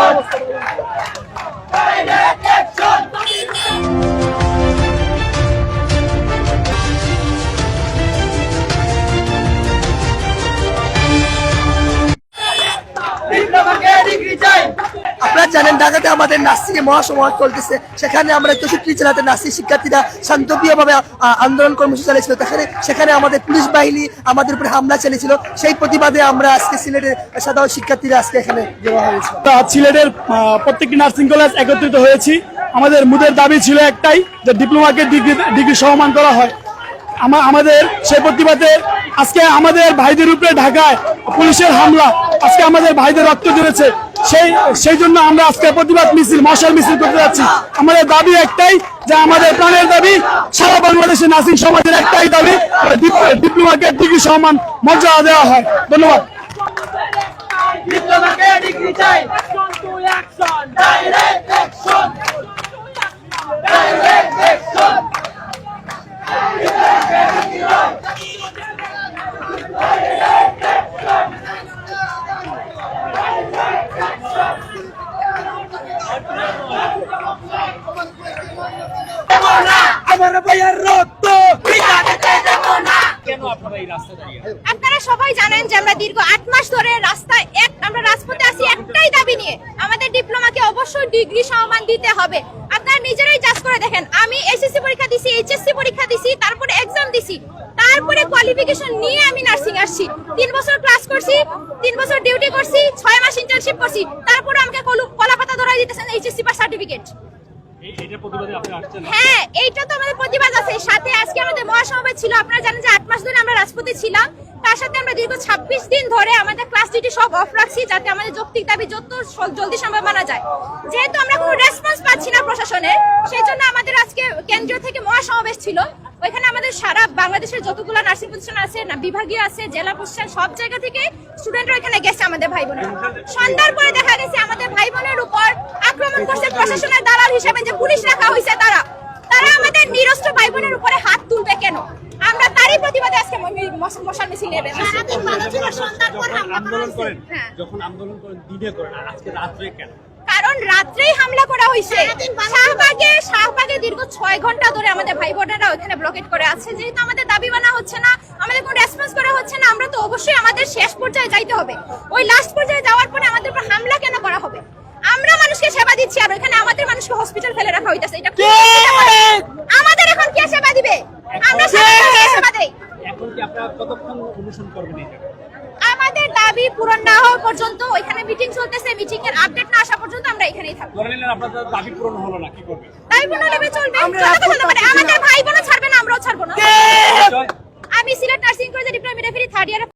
আপনারা জানেন ঢাকাতে আমাদের নার্সিং মহাসমাজ চলতেছে সেখানে আমরা চৌষট্টি জেলাতে নার্সিং শিক্ষার্থীরা শান্তপ্রিয়ভাবে আন্দোলন কর্মসূচি চালিয়েছিল। সেখানে সেখানে আমাদের পুলিশ বাহিনী আমাদের উপরে হামলা চালিয়েছিল। সেই প্রতিবাদে আমরা আজকে সিলেটের সাধারণ শিক্ষার্থীরা আজকে এখানে জমা আমরা সিলেটের প্রত্যেকটি নার্সিং কলেজ একত্রিত হয়েছি। আমাদের মুদের দাবি ছিল একটাই, যে ডিপ্লোমাকে ডিগ্রি ডিগ্রি সমান করা হয়। আমা- আমাদের সেই প্রতিবাদে আজকে আমাদের ভাইদের উপরে ঢাকায় পুলিশের হামলা। আজকে আমাদের ভাইদের রক্ত ঝরেছে। সেই সেই জন্য আমরা আজকে প্রতিবাদ মিছিল, মশাল মিছিল করতে যাচ্ছি। আমাদের দাবি একটাই যে আমাদের প্রাণের দাবি সারা বাংলাদেশের নার্সিং সমাজের একটাই দাবি, ডিপ- ডিপ্লোমাকে ডিগ্রি সমান মর্যাদা দেওয়া হয়। ধন্যবাদ। আপনারা সবাই জানেন যে আমরা দীর্ঘ আট মাস ধরে রাস্তায় এক আমরা রাজপথে আছি একটাই দাবি নিয়ে। আমাদের ডিপ্লোমাকে অবশ্যই ডিগ্রি সমান দিতে হবে। আপনারা নিজেরাই জাজ করে দেখেন। আমি এসএসসি পরীক্ষা দিছি এইচএসসি পরীক্ষা দিছি তারপরে এক্সাম দিছি। তারপরে কোয়ালিফিকেশন নিয়ে আমি নার্সিং আসছি। তিন বছর ক্লাস করছি তিন বছর ডিউটি করছি ছয় মাস ইন্টার্নশিপ করছি। তারপরে আমাকে কলু- কলা পাতা ধরাই দিতেছেন এইচএসসি পাস সার্টিফিকেট হ্যাঁ আমাদের কেন্দ্রীয় থেকে ছিল। ওইখানে আমাদের সারা বাংলাদেশের যতগুলো প্রতিষ্ঠান আছে বিভাগীয় আছে, জেলা সব জায়গা স্টুডেন্টরা এখানে গেছে আমাদের ভাই পরে দেখা গেছে আমাদের ভাই বোনের উপর করছে প্রশাসনের দালাল হিসেবে যে পুলিশ রাখা হয়েছে তারা তারা আমাদের নিরস্ত্র ভাই বোনের উপরে হাত তুলবে কেন? আমরা তারই প্রতিবাদে আজকে মশাল মিছিল নেবে। হ্যাঁ। যখন আন্দোলন করেন দিনে করেন আর আজকে রাত্রে কেন? কারণ রাত্রেই হামলা করা হয়েছে। শাহবাগে শাহবাগে দীর্ঘ ছয় ঘণ্টা ধরে আমাদের ভাই বোনেরা ওখানে ব্লকেট করে আছে। যেহেতু আমাদের দাবি মানা হচ্ছে না আমাদের কোনো রেসপন্স করা হচ্ছে না আমরা তো অবশ্যই আমাদের শেষ পর্যায়ে যাইতে হবে। ওই লাস্ট পর্যায়ে যাওয়ার পরে আমাদের উপর হামলা কেন করা হবে আমরা মানুষকে সেবা দিচ্ছি? আর ওখানে আমাদের মানুষকে হসপিটাল ফেলে রাখা হইতাছে। এটা কি? আমাদের এখন কে সেবা দিবে? আমরা সেবা দেই? এখন কি আপনারা কতক্ষণ অনুসরণ করবেন আমাদের দাবি পূরণ না হওয়া পর্যন্ত ওইখানে মিটিং চলতেছে মিটিং এর আপডেট না আসা পর্যন্ত আমরা এখানেই থাকব। ধরে নিলেন আপনাদের দাবি পূরণ হলো না কি করবেন? তাই বোন লেবে চলবে। পারে আমাদের ভাই বোনও ছাড়বে না আমরাও ছাড়বো না। আমি সিলেট নার্সিং কলেজে ডিপ্লোমা মিডাফিরি থার্ড ইয়ারে